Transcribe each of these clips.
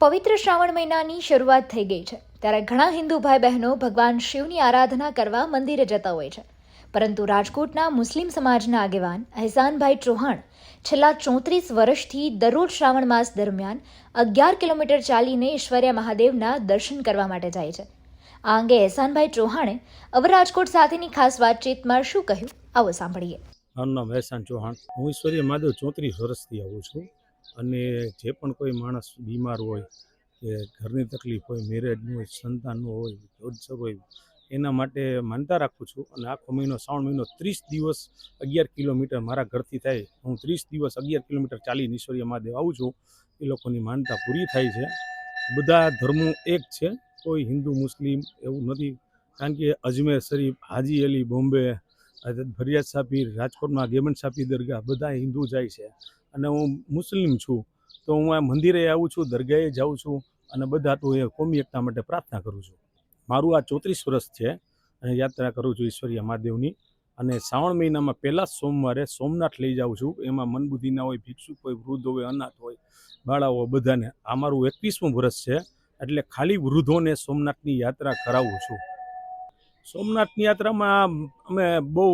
પવિત્ર શ્રાવણ મહિનાની શરૂઆત થઈ ગઈ છે. ત્યારે ઘણા હિન્દુ ભાઈ બહેનો ભગવાન શિવની આરાધના કરવા મંદિરે જતા હોય છે. પરંતુ રાજકોટના મુસ્લિમ સમાજના આગેવાન અહેસાનભાઈ ચૌહાણ છેલ્લા ચોત્રીસ વર્ષથી દરરોજ શ્રાવણ માસ દરમિયાન અગિયાર કિલોમીટર ચાલીને ઈશ્વર્યા મહાદેવના દર્શન કરવા માટે જાય છે. આ અંગે અહેસાનભાઈ ચૌહાણે અવર રાજકોટ સાથેની ખાસ વાતચીતમાં શું કહ્યું, આવો સાંભળીએ. મારું નામ અહેસાન ચૌહાણ. હું ઈશ્વરીય મહાદેવ ચોત્રીસ વર્ષથી આવું છું. અને જે પણ કોઈ માણસ બીમાર હોય, કે ઘરની તકલીફ હોય મેરેજનું હોય સંતાનનું હોય જોડસર હોય, એના માટે માનતા રાખું છું. અને આખો મહિનો, શ્રાવણ મહિનો ત્રીસ દિવસ અગિયાર કિલોમીટર મારા ઘરથી થાય. હું ત્રીસ દિવસ અગિયાર કિલોમીટર ચાલી ઈશ્વરીય મહાદેવ આવું છું. એ લોકોની માનતા પૂરી થાય છે. બધા ધર્મો એક છે. કોઈ હિન્દુ, મુસ્લિમ એવું નથી. કારણ કે અજમેર શરીફ, હાજી અલી, બોમ્બે ફરિયાદ સાપીર, રાજકોટમાં ગેમન સાપી દરગાહ, બધા હિન્દુ જાય છે. અને હું મુસ્લિમ છું, તો હું આ મંદિરે આવું છું, દરગાહે જાઉં છું અને બધા તો એ કોમી એકતા માટે પ્રાર્થના કરું છું. મારું આ ચોત્રીસ વર્ષ છે અને યાત્રા કરું છું ઈશ્વરીય મહાદેવની અને શ્રાવણ મહિનામાં પહેલાં સોમવારે સોમનાથ લઈ જાઉં છું. એમાં મનબુદ્ધિના હોય ભિક્ષુક હોય, વૃદ્ધ હોય, અનાથ હોય બાળાઓ બધાને. આ મારું એકવીસમું વર્ષ છે એટલે ખાલી વૃદ્ધોને સોમનાથની યાત્રા કરાવું છું. સોમનાથની યાત્રામાં અમે બહુ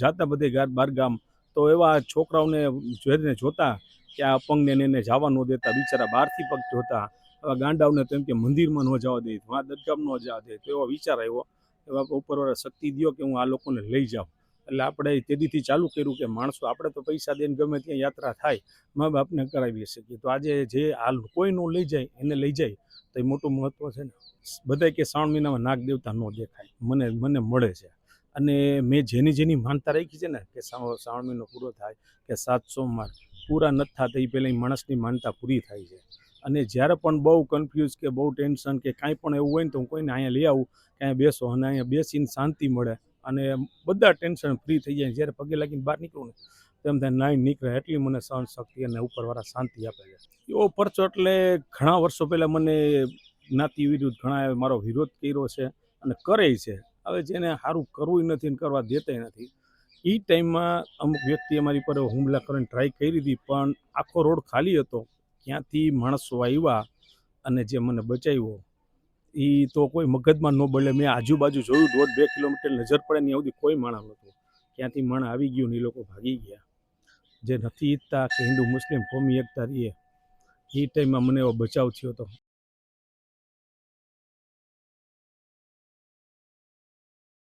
જાતા બધે બાર ગામ તો એવા છોકરાઓને જોઈને જોતા કે આ અપંગને એને જવા ન દેતા, બિચારા બહારથી પગ જોતા આવા ગાંડાઓને તો એમ કે મંદિરમાં ન જવા દે વાં દરગામ ન જવા દે, તો એવો વિચાર આવ્યો. એવા ઉપરવાળા શક્તિ દ્યો કે હું આ લોકોને લઈ જાઉં. એટલે આપણે તેદીથી ચાલુ કર્યું કે માણસો આપણે તો પૈસા દઈને ગમે ત્યાં યાત્રા થાય, મા બાપને કરાવી શકીએ. તો આજે જે આ કોઈ ન લઈ જાય, એને લઈ જાય, તો એ મોટું મહત્ત્વ છે ને. બધાય કે શ્રાવણ મહિનામાં નાગ દેવતા ન દેખાય. મને મને મળે છે. અને મેં જેની જેની માનતા રાખી છે ને કે શ્રાવણ મહિનો પૂરો થાય કે સાત સોમવાર પૂરા નથી થતા એ પહેલાં માણસની માનતા પૂરી થાય છે. અને જ્યારે પણ બહુ કન્ફ્યુઝ કે બહુ ટેન્શન કે કાંઈ પણ એવું હોય ને તો હું કોઈને અહીંયા લઈ આવું કે અહીંયા બેસો અને અહીંયા બેસીને શાંતિ મળે અને બધા ટેન્શન ફ્રી થઈ જાય. જ્યારે પગે લાગીને બહાર નીકળું ને તો એમ થાય નાઈ નીકળે, એટલી મને સહન શક્તિ અને ઉપરવાળા શાંતિ આપે છે. એવો પરચો એટલે ઘણા વર્ષો પહેલાં મને જ્ઞાતિ વિરુદ્ધ ઘણા મારો વિરોધ કર્યો છે અને કરે છે. હવે જેને સારું કરવું નથી ને કરવા દેતા નથી. એ ટાઈમમાં અમુક વ્યક્તિ અમારી પર હુમલા કરીને ટ્રાય કરી હતી પણ આખો રોડ ખાલી હતો. ક્યાંથી માણસો આવ્યા અને જે મને બચાવ્યો એ તો કોઈ મગજમાં ન બળે. મેં આજુબાજુ જોયું, દોઢ બે કિલોમીટર નજર પડે ને સુધી કોઈ માણસ નહોતું. ક્યાંથી માણસ આવી ગયું ને એ લોકો ભાગી ગયા. જે નથી ઈચ્છતા કે હિન્દુ, મુસ્લિમ, કોમી, એકતા રહીએ. એ ટાઈમમાં મને એવો બચાવ થયો હતો